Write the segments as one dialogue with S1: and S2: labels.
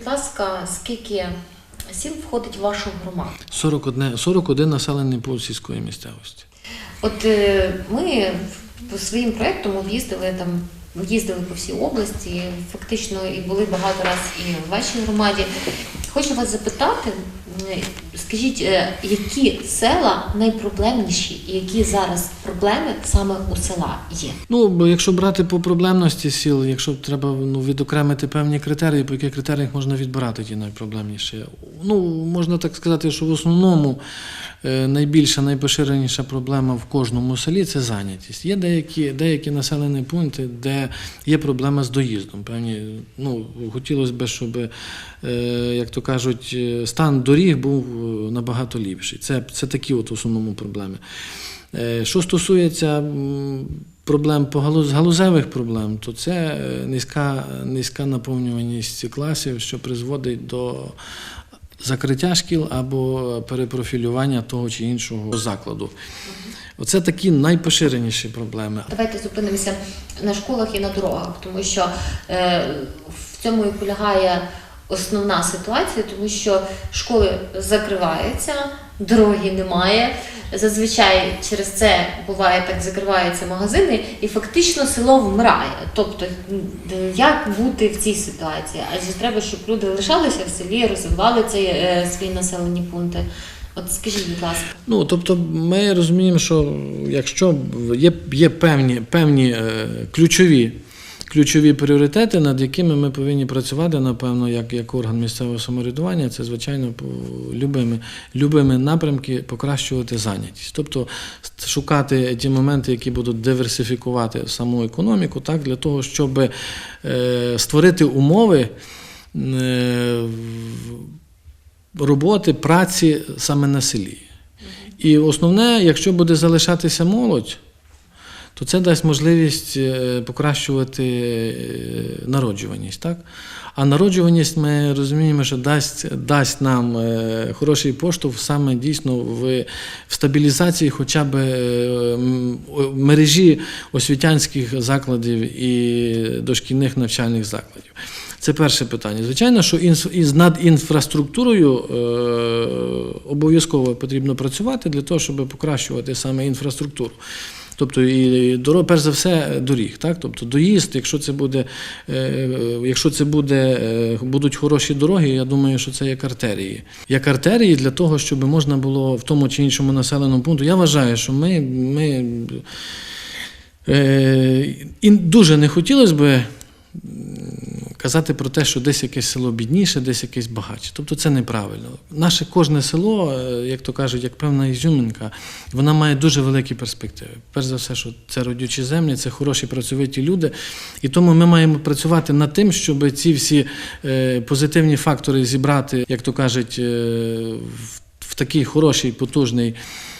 S1: будь ласка, скільки сіл входить в вашу громаду?
S2: 41, 41 населений пункт сільської місцевості.
S1: От е, ми по своїм проєктом об'їздили там, їздили по всій області, фактично і були багато разів і в вашій громаді. Хочу вас запитати, скажіть, е, які села найпроблемніші і які зараз проблеми саме у села є?
S2: Ну, бо якщо брати по проблемності сіл, якщо треба ну, відокремити певні критерії, по яких критеріях можна відбирати ті найпроблемніші. Ну, можна так сказати, що в основному е, найбільша, найпоширеніша проблема в кожному селі це зайнятість. Є деякі, деякі населені пункти, де є проблема з доїздом. Певні, ну, хотілося б, щоб, е, як то кажуть, е, стан доріг був е, набагато ліпший. Це, це такі от в основному проблеми. Е, Що стосується проблем по галузевих проблем, то це е, низька, низька наповнюваність класів, що призводить до закриття шкіл або перепрофілювання того чи іншого закладу. Оце такі найпоширеніші проблеми.
S1: Давайте зупинимося на школах і на дорогах, тому що в цьому і полягає основна ситуація, тому що школи закриваються, дороги немає. Зазвичай через це буває так, закриваються магазини, і фактично село вмирає. Тобто, як бути в цій ситуації? Адже треба, щоб люди лишалися в селі, розвивали ці е, свої населені пункти. От скажіть, будь ласка.
S2: Ну, тобто, ми розуміємо, що якщо є, є певні, певні е, ключові, ключові пріоритети, над якими ми повинні працювати, напевно, як, як орган місцевого самоврядування, це, звичайно, любими, любими напрямки покращувати зайнятість. Тобто шукати ті моменти, які будуть диверсифікувати саму економіку, так, для того, щоб е, створити умови. е, роботи, праці саме на селі. І основне, якщо буде залишатися молодь, то це дасть можливість е, покращувати е, народжуваність. Так? А народжуваність ми розуміємо, що дасть, дасть нам е, хороший поштовх саме дійсно в, в стабілізації хоча б мережі освітянських закладів і дошкільних навчальних закладів. Це перше питання. Звичайно, що із над інфраструктурою е, обов'язково потрібно працювати для того, щоб покращувати саме інфраструктуру. Тобто, і дорог, перш за все, доріг. Так? Тобто доїзд, якщо це буде, е, якщо це буде, е, будуть хороші дороги, я думаю, що це як артерії. Як артерії для того, щоб можна було в тому чи іншому населеному пункту. Я вважаю, що ми, ми е, і дуже не хотілося би казати про те, що десь якесь село бідніше, десь якесь багатше. Тобто це неправильно. Наше кожне село, е, як то кажуть, як певна ізюминка, вона має дуже великі перспективи. Перш за все, що це родючі землі, це хороші працьовиті люди. І тому ми маємо працювати над тим, щоб ці всі е, позитивні фактори зібрати, як то кажуть, е, в такий хороший, потужний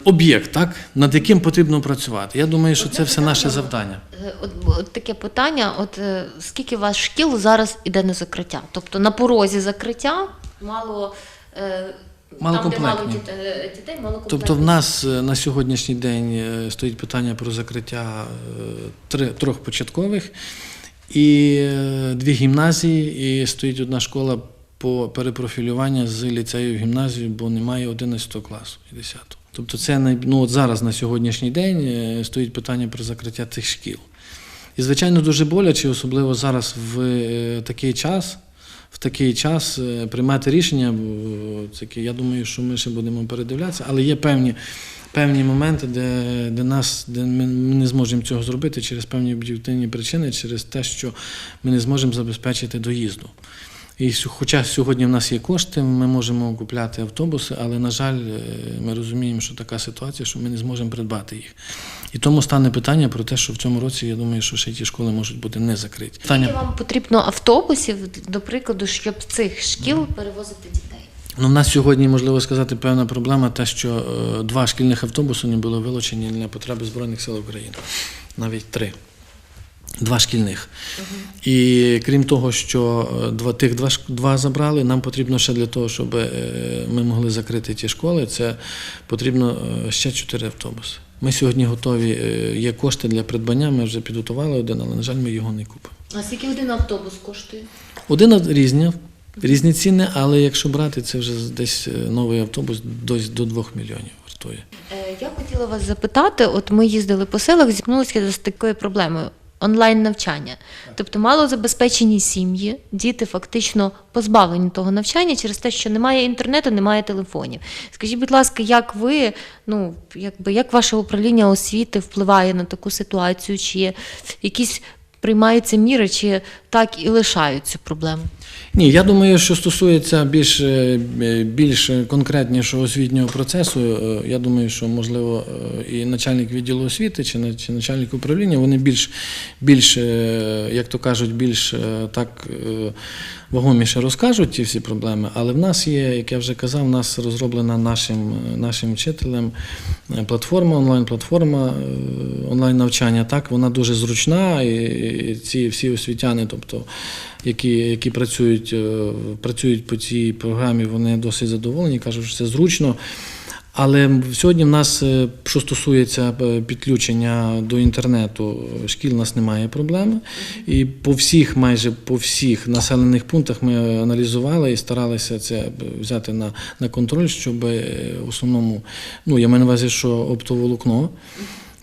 S2: об'єкт, так, над яким потрібно працювати. Я думаю, що це все наше завдання.
S1: Е, От, от таке питання: от е, скільки у вас шкіл зараз іде на закриття? Тобто на порозі закриття мало. Е, там, де мало дітей, дітей, мало
S2: Тобто в нас е, на сьогоднішній день е, стоїть питання про закриття е, трьох початкових і е, дві гімназії, і стоїть одна школа по перепрофілюванню з ліцею в гімназію, бо немає 11 класу і 10. Тобто це ну, от зараз на сьогоднішній день е, стоїть питання про закриття цих шкіл. І, звичайно, дуже боляче, особливо зараз в е, такий час. В такий час е, приймати рішення, я думаю, що ми ще будемо передивлятися, але є певні, певні моменти, де, де, нас, де ми не зможемо цього зробити через певні об'єктивні причини, через те, що ми не зможемо забезпечити доїзду. І хоча сьогодні в нас є кошти, ми можемо купляти автобуси, але, на жаль, е, ми розуміємо, що така ситуація, що ми не зможемо придбати їх. І тому стане питання про те, що в цьому році, я думаю, що ще ті школи можуть бути не закриті.
S1: Скільки
S2: Питання
S1: вам потрібно автобусів, до прикладу, щоб з цих шкіл перевозити дітей?
S2: Ну, в нас сьогодні, можливо сказати, певна проблема, те, що е, два шкільних автобуси не були вилучені для потреби Збройних сил України. Навіть три. Два шкільних. І крім того, що е, два, тих два, два забрали, нам потрібно ще для того, щоб е, ми могли закрити ті школи, це потрібно е, ще чотири автобуси. Ми сьогодні готові, є кошти для придбання, ми вже підготували один, але, на жаль, ми його не купимо.
S1: А скільки один автобус коштує?
S2: Один різні. Різні ціни, але якщо брати, це вже десь новий автобус десь до 2 мільйонів вартує.
S1: Я хотіла вас запитати: от ми їздили по селах, зіткнулися з такою проблемою. Онлайн навчання, тобто малозабезпечені сім'ї, діти фактично позбавлені того навчання через те, що немає інтернету, немає телефонів. Скажіть, будь ласка, як ви, ну якби як ваше управління освіти впливає на таку ситуацію? Чи якісь приймаються міри, чи так і лишають цю проблему?
S2: Ні, я думаю, що стосується більш, е, більш конкретнішого освітнього процесу, е, я думаю, що можливо е, і начальник відділу освіти чи, начальник управління вони більш, більш, як то кажуть, більш так вагоміше розкажуть ті всі проблеми. Але в нас є, як я вже казав, в нас розроблена нашим, нашим вчителем е, платформа, онлайн-платформа е, онлайн-навчання. Так, вона дуже зручна, і, і ці всі освітяни, тобто які, які працюють, е, працюють по цій програмі, вони досить задоволені, кажуть, що це зручно. Але сьогодні в нас, е, що стосується е, підключення до інтернету, шкіл у нас немає проблеми. І по всіх, майже по всіх населених пунктах ми аналізували і старалися це е, взяти на, на контроль, щоб в основному, ну я маю на увазі, що оптоволокно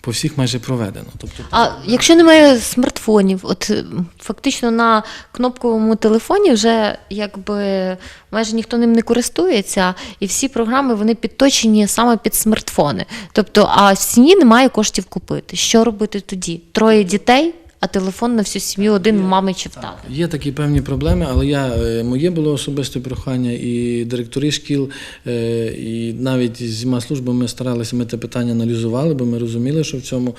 S2: по всіх майже проведено. Тобто,
S1: А якщо немає смартфонів, от е, фактично на кнопковому телефоні вже якби майже ніхто ним не користується, і всі програми вони підточені саме під смартфони. Тобто, а в сім'ї немає коштів купити. Що робити тоді? Троє дітей, а телефон на всю сім'ю один мами чи в тата.
S2: Є такі певні проблеми, але я, е, моє було особисте прохання, і директори шкіл, е, і навіть з всіма службами старалися, ми те питання аналізували, бо ми розуміли, що в цьому.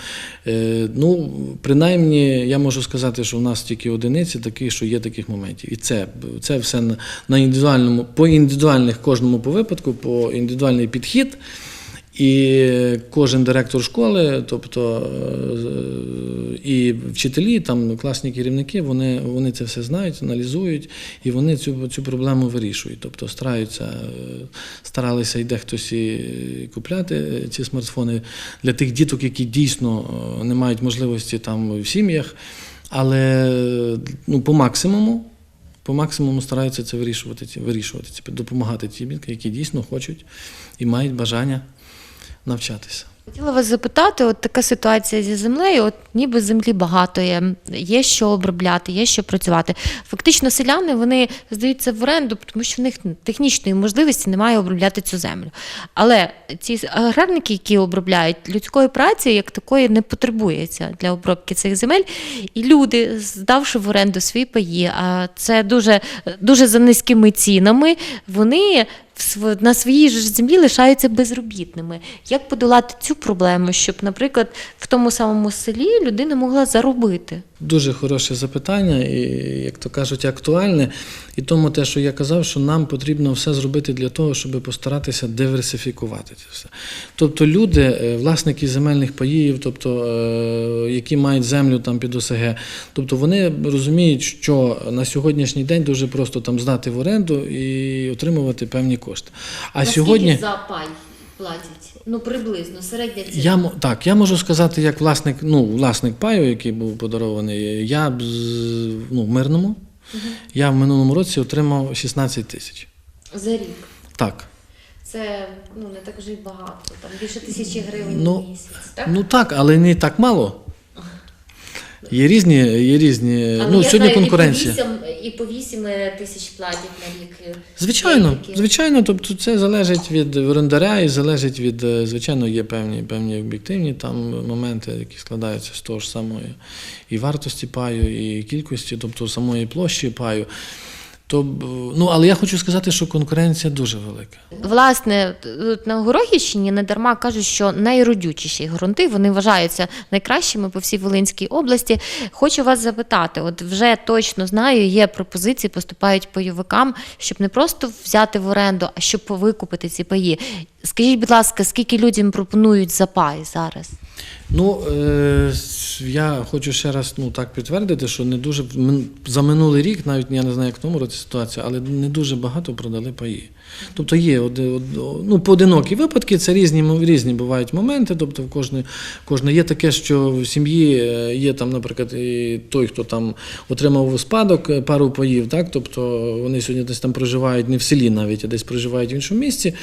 S2: е, Ну, принаймні, я можу сказати, що в нас тільки одиниці такі, що є таких моментів. І це, це все на індивідуальному, по індивідуальних кожному по випадку, по індивідуальний підхід. І кожен директор школи, тобто е, і вчителі, там класні керівники, вони, вони це все знають, аналізують, і вони цю, цю проблему вирішують. Тобто стараються, е, старалися і дехтось і купляти ці смартфони для тих діток, які дійсно е, не мають можливості там в сім'ях, але ну, по максимуму. По максимуму стараються це вирішувати, вирішувати, допомагати діткам, які дійсно хочуть і мають бажання навчатися.
S1: Хотіла вас запитати, от така ситуація зі землею, от ніби землі багато є, є що обробляти, є що працювати. Фактично, селяни вони здаються в оренду, тому що в них технічної можливості немає обробляти цю землю. Але ці аграрники, які обробляють, людської праці як такої не потребується для обробки цих земель. І люди, здавши в оренду свої паї, а це дуже, дуже за низькими цінами, вони на своїй ж землі лишаються безробітними. Як подолати цю проблему, щоб, наприклад, в тому самому селі людина могла заробити?
S2: Дуже хороше запитання, і, як то кажуть, актуальне. І тому те, що я казав, що нам потрібно все зробити для того, щоб постаратися диверсифікувати це все. Тобто люди, е, власники земельних паїв, тобто, е, які мають землю там під ОСГ, тобто вони розуміють, що на сьогоднішній день дуже просто там здати в оренду і отримувати певні кошти. А сьогодні.
S1: за пай платять? Ну, приблизно, середня ціна.
S2: Я, так, я можу сказати, як власник, ну, власник паю, який був подарований, я ну, в мирному. Я в минулому році отримав 16 тисяч.
S1: За рік.
S2: Так.
S1: Це ну, не так вже й багато, там більше тисячі гривень
S2: Ну,
S1: в місяць. Так?
S2: Ну так, але не так мало. Є різні, є різні.
S1: Але
S2: ну,
S1: я
S2: сьогодні
S1: знаю,
S2: конкуренція.
S1: І по, 8, і по 8 тисяч платять на рік.
S2: Звичайно,
S1: Деякі.
S2: звичайно, тобто це залежить від орендаря і залежить від, е, звичайно, є певні, певні об'єктивні там моменти, які складаються з того ж самої і вартості паю, і кількості, тобто самої площі паю. То, ну, але я хочу сказати, що конкуренція дуже велика.
S1: Власне, тут на Горохівщині не дарма кажуть, що найродючіші ґрунти вони вважаються найкращими по всій Волинській області. Хочу вас запитати: от вже точно знаю, є пропозиції, поступають пайовикам, щоб не просто взяти в оренду, а щоб викупити ці паї. Скажіть, будь ласка, скільки людям пропонують за пай зараз?
S2: Ну, е, я хочу ще раз ну, так підтвердити, що не дуже за минулий рік, навіть я не знаю, як в тому році ситуація, але не дуже багато продали паї. Тобто є ну, поодинокі випадки, це різні, різні бувають моменти. Тобто в кожної, кожної є таке, що в сім'ї е, є там, наприклад, і той, хто там отримав у спадок е, пару паїв, так? тобто вони сьогодні десь там проживають не в селі навіть, а десь проживають в іншому місці,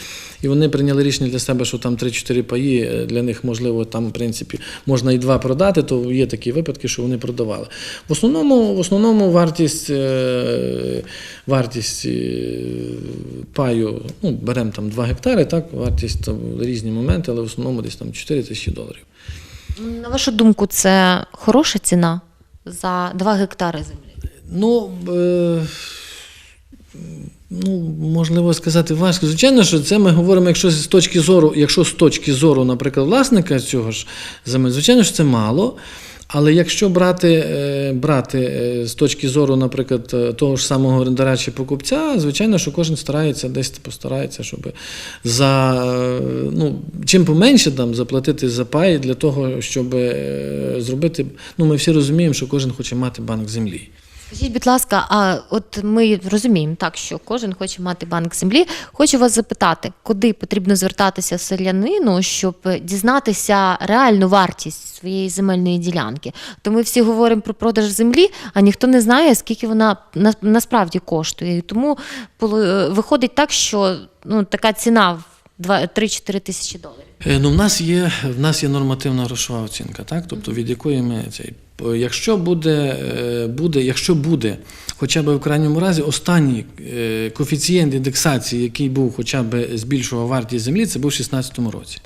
S2: і вони рішення для себе, що там 3-4 паї е, для них можливо там, в принципі, можна і два продати, то є такі випадки, що вони продавали. В основному, в основному вартість, е, вартість е, паю, ну, беремо там 2 гектари, так, вартість там різні моменти, але в основному десь там 4 тисячі доларів.
S1: На вашу думку, це хороша ціна за 2 гектари землі?
S2: Ну, е, ну, можливо сказати важко. Звичайно, що це ми говоримо, якщо з точки зору, якщо з точки зору, наприклад, власника цього ж земель, звичайно, що це мало. Але якщо брати, е, брати е, з точки зору, наприклад, е, того ж самого орендаря чи покупця, звичайно, що кожен старається десь постарається, щоб за ну, чим поменше там заплатити за пай для того, щоб зробити. Ну, ми всі розуміємо, що кожен хоче мати банк землі.
S1: Скажіть, будь ласка, а от ми розуміємо так, що кожен хоче мати банк землі. Хочу вас запитати, куди потрібно звертатися селянину, щоб дізнатися реальну вартість своєї земельної ділянки? То ми всі говоримо про продаж землі, а ніхто не знає, скільки вона на- насправді коштує. І тому полу- виходить так, що ну, така ціна в два- 3-4 тисячі доларів.
S2: Е, Ну, в нас є в нас є нормативна грошова оцінка, так? Тобто від якої ми цей. Якщо буде, е, буде, якщо буде хоча б в крайньому разі останній е, коефіцієнт індексації, який був хоча б збільшував вартість землі, це був у 2016 році.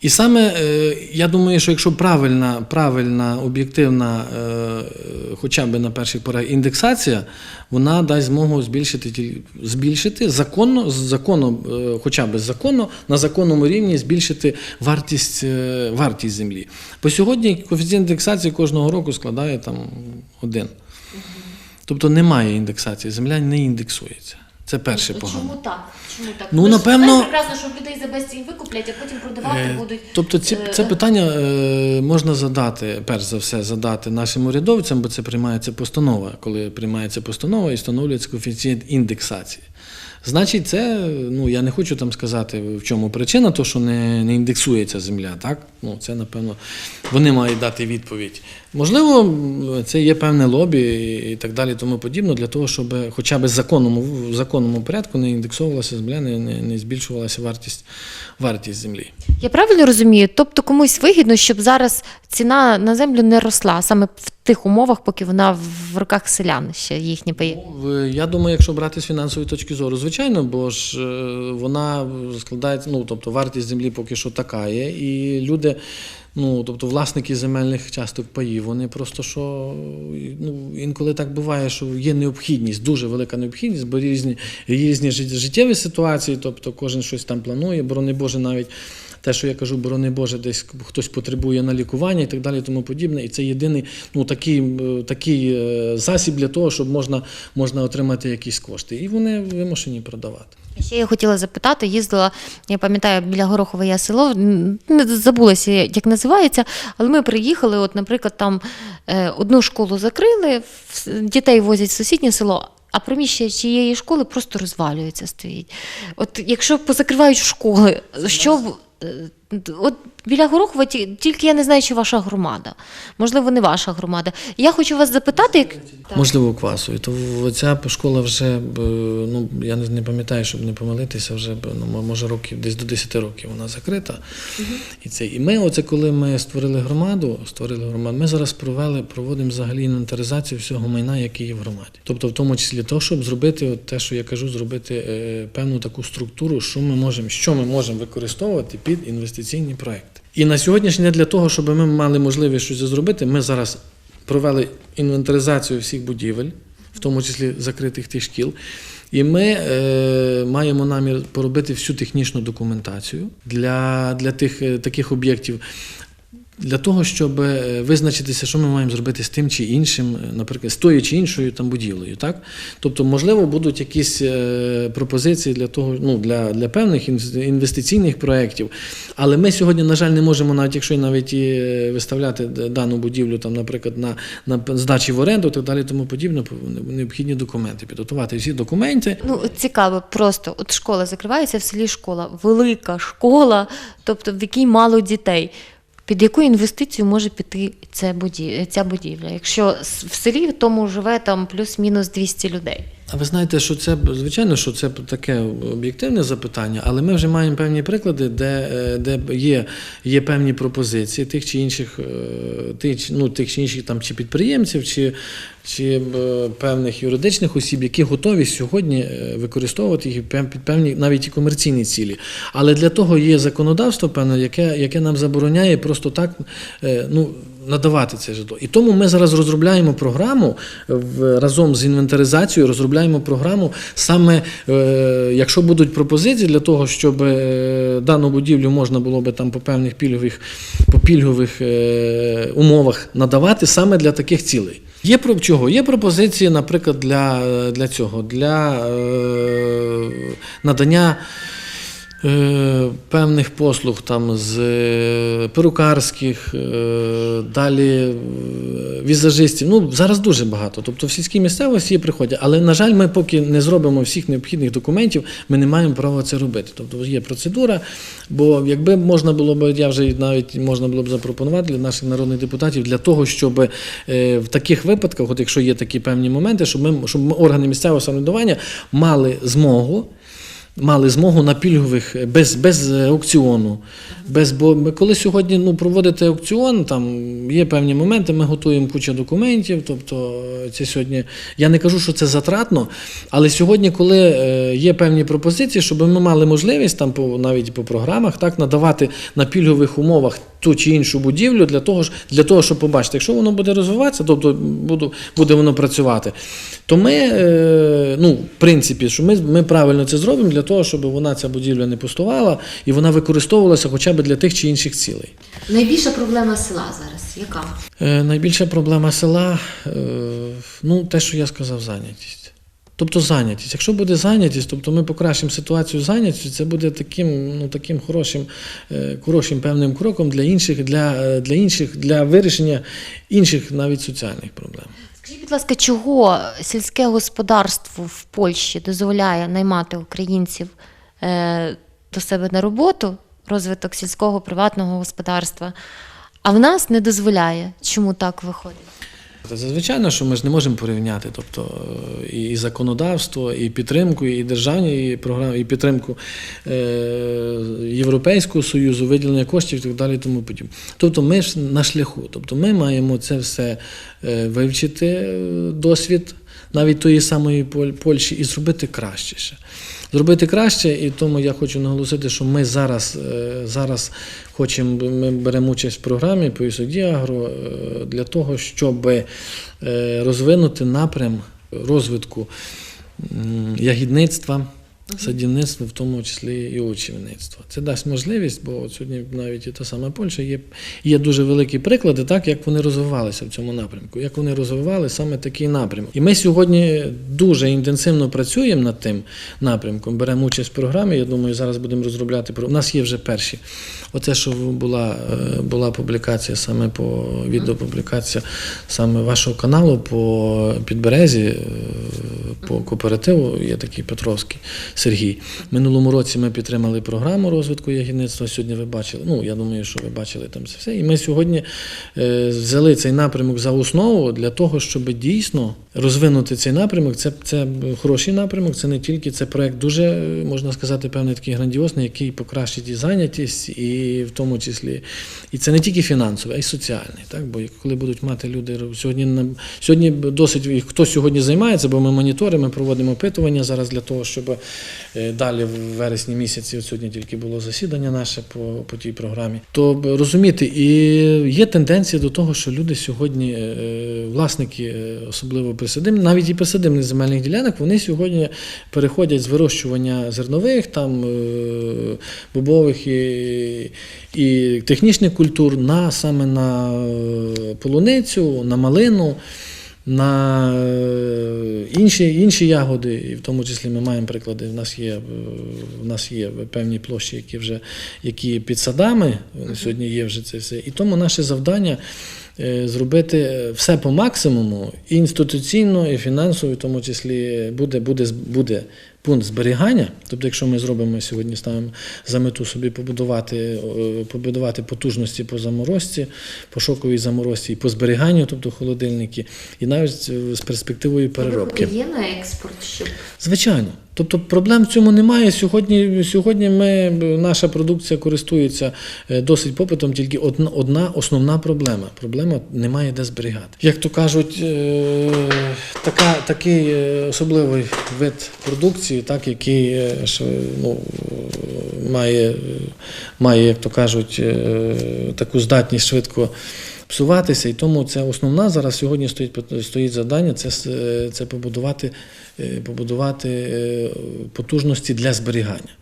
S2: І саме е, я думаю, що якщо правильна, правильна, об'єктивна, е, хоча б на перших порах індексація, вона дасть змогу збільшити збільшити законно, з законом, е, хоча б законно, на законному рівні збільшити вартість, вартість землі. По сьогодні коефіцієнт індексації кожного року складає там один. Тобто немає індексації, земля не індексується. Це перше погано.
S1: Чому так? Чому так?
S2: Ну,
S1: Ми
S2: напевно-
S1: знаємо прекрасно, що людей за безцінь викуплять, а потім продавати
S2: Е,
S1: будуть.
S2: Тобто ці,
S1: е,
S2: це питання е, можна задати, перш за все, задати нашим урядовцям, бо це приймається постанова. Коли приймається постанова і встановлюється коефіцієнт індексації. Значить, це, ну я не хочу там сказати, в чому причина, то що не, не індексується земля, так? Ну, це, напевно, вони мають дати відповідь. Можливо, це є певне лобі і так далі, тому подібно, для того, щоб хоча б в законному, законному порядку не індексувалася земля, не, не, не збільшувалася вартість, вартість землі.
S1: Я правильно розумію? Тобто комусь вигідно, щоб зараз ціна на землю не росла саме в тих умовах, поки вона в руках селян ще їхні паї.
S2: Я думаю, якщо брати з фінансової точки зору, звичайно, бо ж е, вона складається, ну тобто вартість землі поки що така є, і люди, ну тобто власники земельних часток паїв, вони просто що ну інколи так буває, що є необхідність, дуже велика необхідність, бо різні різні жит- життєві ситуації, тобто кожен щось там планує, борони Боже, навіть. Те, що я кажу, борони Боже, десь хтось потребує на лікування і так далі, тому подібне. І це єдиний ну, такий, такий е, засіб для того, щоб можна, можна отримати якісь кошти. І вони вимушені продавати.
S1: Ще я хотіла запитати, їздила, я пам'ятаю, біля Горохове я село, не забулася, як називається, але ми приїхали, от, наприклад, там е, одну школу закрили, дітей возять в сусіднє село. А приміщення цієї школи просто розвалюється, стоїть. От якщо позакривають школи, що е, от біля Горохова тільки я не знаю, чи ваша громада. Можливо, не ваша громада. Я хочу вас запитати, як
S2: Можливо, квасою. То ця школа вже, ну я не, пам'ятаю, щоб не помилитися, вже ну, може років десь до 10 років вона закрита. І це і ми, оце коли ми створили громаду, створили громаду, ми зараз провели, проводимо взагалі інвентаризацію всього майна, яке є в громаді. Тобто, в тому числі того, щоб зробити от те, що я кажу, зробити е, певну таку структуру, що ми можемо, що ми можемо використовувати під інвестиційні проекти. І на сьогоднішній день для того, щоб ми мали можливість щось зробити, ми зараз провели інвентаризацію всіх будівель, в тому числі закритих тих шкіл. І ми е, маємо намір поробити всю технічну документацію для, для тих е, таких об'єктів. Для того, щоб е, визначитися, що ми маємо зробити з тим чи іншим, е, наприклад, з тою чи іншою там будівлею. Так? Тобто, можливо, будуть якісь е, пропозиції для того, ну, для, для певних інвестиційних проєктів. Але ми сьогодні, на жаль, не можемо, навіть якщо навіть і виставляти дану будівлю, там, наприклад, на, на здачі в оренду так далі, тому подібне, необхідні документи, підготувати всі документи.
S3: Ну, цікаво, просто от школа закривається в селі школа, велика школа, тобто в якій мало дітей. Під яку інвестицію може піти ця будівля, ця будівля? Якщо в селі в тому живе там плюс-мінус 200 людей.
S2: А ви знаєте, що це звичайно, що це таке об'єктивне запитання, але ми вже маємо певні приклади, де, е, де є, є певні пропозиції тих чи інших, е, тих, ну, тих чи інших там чи підприємців, чи, чи е, певних юридичних осіб, які готові сьогодні е, використовувати їх під певні навіть і комерційні цілі. Але для того є законодавство, певне, яке, яке нам забороняє просто так е, ну, надавати це житло. І тому ми зараз розробляємо програму разом з інвентаризацією, розробляємо програму саме, якщо будуть пропозиції для того, щоб дану будівлю можна було би там по певних пільгових, по пільгових умовах надавати саме для таких цілей. Є про чого? Є пропозиції, наприклад, для, для цього, для е, надання. Е, певних послуг там з е, перукарських, е, далі візажистів. Ну, зараз дуже багато. Тобто в сільській місцевості приходять. Але, на жаль, ми поки не зробимо всіх необхідних документів, ми не маємо права це робити. Тобто є процедура, бо якби можна було б, я вже навіть можна було б запропонувати для наших народних депутатів для того, щоб в таких випадках, от якщо є такі певні моменти, щоб ми щоб органи місцевого самоврядування мали змогу мали змогу на пільгових без, без е, аукціону. Без, бо коли сьогодні ну, проводити аукціон, там є певні моменти, ми готуємо кучу документів. Тобто е, це сьогодні. Я не кажу, що це затратно, але сьогодні, коли е, є певні пропозиції, щоб ми мали можливість там навіть по програмах так надавати на пільгових умовах ту чи іншу будівлю для того, для того, щоб побачити, якщо воно буде розвиватися, тобто буде, буде воно працювати, то ми, е, ну, в принципі, що ми, ми правильно це зробимо для того, щоб вона ця будівля не пустувала і вона використовувалася хоча б для тих чи інших цілей.
S1: Найбільша проблема села зараз яка?
S2: Е, найбільша проблема села, е, ну, те, що я сказав, зайнятість. Тобто зайнятість. Якщо буде зайнятість, тобто ми покращимо ситуацію зайнятістю, це буде таким, ну, таким хорошим, е, хорошим певним кроком для інших, для, е, для інших, для вирішення інших навіть соціальних проблем.
S3: Скажіть, будь ласка, чого сільське господарство в Польщі дозволяє наймати українців е, до себе на роботу, розвиток сільського приватного господарства, а в нас не дозволяє? Чому так виходить?
S2: Та Звичайно, що ми ж не можемо порівняти, тобто е, і законодавство, і підтримку, і державні і програми, і підтримку е, Європейського Союзу, виділення коштів і так далі. Тому подібне. Тобто ми ж на шляху. Тобто ми маємо це все е, вивчити, досвід навіть тої самої Поль- Польщі, і зробити краще ще. Зробити краще, і тому я хочу наголосити, що ми зараз, е, зараз хочемо, ми беремо участь в програмі по Агро е, для того, щоб е, розвинути напрям розвитку ягідництва, садівництва, в тому числі і очівництва. Це дасть можливість, бо сьогодні навіть і та сама Польща є, є дуже великі приклади, так як вони розвивалися в цьому напрямку, як вони розвивали саме такий напрямок. І ми сьогодні дуже інтенсивно працюємо над тим напрямком, беремо участь в програмі. Я думаю, зараз будемо розробляти. У нас є вже перші. Оце, що була, е, була публікація саме по відеопублікація саме вашого каналу по підберезі, е, по кооперативу, є такий Петровський Сергій. Минулому році ми підтримали програму розвитку ягідництва. Сьогодні ви бачили. Ну, я думаю, що ви бачили там це все. І ми сьогодні е, взяли цей напрямок за основу для того, щоб дійсно розвинути цей напрямок. Це, це хороший напрямок, це не тільки це проект дуже, е, можна сказати, певний такий грандіозний, який покращить і зайнятість, і в тому числі. І це не тільки фінансовий, а й соціальний. Так? Бо коли будуть мати люди сьогодні, на- сьогодні досить хто сьогодні займається, бо ми моніторимо, ми проводимо опитування зараз для того, щоб далі в вересні місяці. От сьогодні тільки було засідання наше по, по тій програмі. То б, розумієте, і є тенденція до того, що люди сьогодні, е, власники, е, особливо присадибні, навіть і присадибних земельних ділянок, вони сьогодні переходять з вирощування зернових, там е, бобових і, і технічних культур на саме на е, полуницю, на малину. На е, інші, інші ягоди, і в тому числі ми маємо приклади. В нас є, е, в нас є певні площі, які вже які під садами. Сьогодні є вже це все. І тому наше завдання е, зробити все по максимуму, і інституційно, і фінансово, в тому числі буде, буде, буде пункт зберігання. Тобто, якщо ми зробимо сьогодні, ставимо за мету собі побудувати, е, побудувати потужності по заморозці, по шоковій заморозці і по зберіганню, тобто холодильники, і навіть е, з перспективою переробки.
S1: Є на експорт, щоб
S2: Звичайно. Тобто проблем в цьому немає. Сьогодні, сьогодні ми, наша продукція користується е, досить попитом, тільки одна, одна основна проблема. Проблема немає де зберігати. Як то кажуть, така, такий особливий вид продукції, так, який е, ну, має, має, як то кажуть, е, таку здатність швидко псуватися. І тому це основна зараз сьогодні стоїть, стоїть завдання це, е, це побудувати, побудувати потужності для зберігання.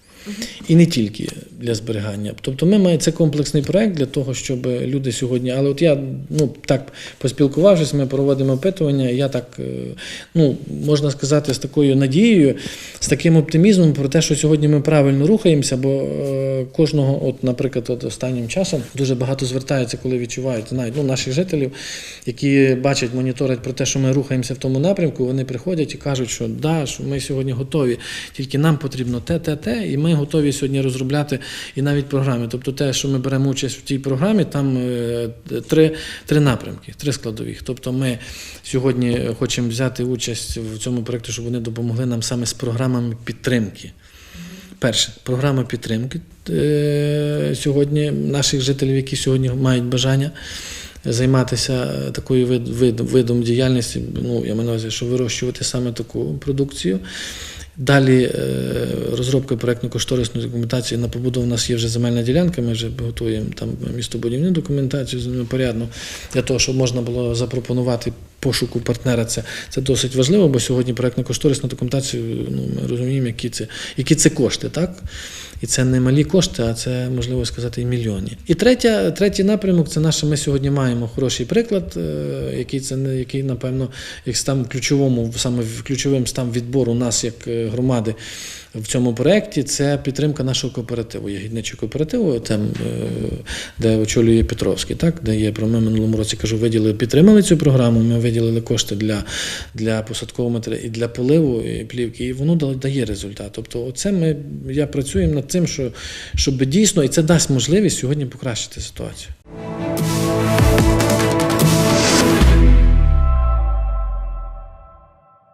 S2: І не тільки для зберігання. Тобто ми маємо це комплексний проект для того, щоб люди сьогодні. Але от я ну так поспілкувавшись, ми проводимо опитування. Я так е, ну можна сказати, з такою надією, з таким оптимізмом про те, що сьогодні ми правильно рухаємося, бо е, кожного, от, наприклад, от останнім часом дуже багато звертаються, коли відчувають знають, ну, наших жителів, які бачать, моніторять про те, що ми рухаємося в тому напрямку. Вони приходять і кажуть, що да, що ми сьогодні готові, тільки нам потрібно те, те, те, і ми готові сьогодні розробляти і навіть програми. Тобто, те, що ми беремо участь в тій програмі, там е, три, три напрямки, три складових. Тобто, ми сьогодні хочемо взяти участь в цьому проєкті, щоб вони допомогли нам саме з програмами підтримки. Перше, програма підтримки е, сьогодні наших жителів, які сьогодні мають бажання займатися такою вид, вид, видом діяльності. Ну, я маю на увазі, що вирощувати саме таку продукцію. Далі е, розробка проєктно-кошторисної документації на побудову. У нас є вже земельна ділянка, ми вже готуємо там містобудівну документацію землепорядну для того, щоб можна було запропонувати пошуку партнера. Це, це досить важливо, бо сьогодні проєктно-кошторисна документація, ну, ми розуміємо, які це, які це кошти, так? І це не малі кошти, а це можливо сказати і мільйони. І третя, третій напрямок це наше. Ми сьогодні маємо хороший приклад, е, який це який, напевно, як став ключовому, саме ключовим став відбору нас як е, громади в цьому проєкті. Це підтримка нашого кооперативу, ягідничого кооперативу, там, е, де очолює Петровський, так, де є ми минулому році кажу, виділили, підтримали цю програму. Ми виділили кошти для, для посадкового матеріалу і для поливу і плівки, і воно дає результат. Тобто, оце ми я працюємо над цим, що, щоб дійсно, і це дасть можливість сьогодні покращити ситуацію.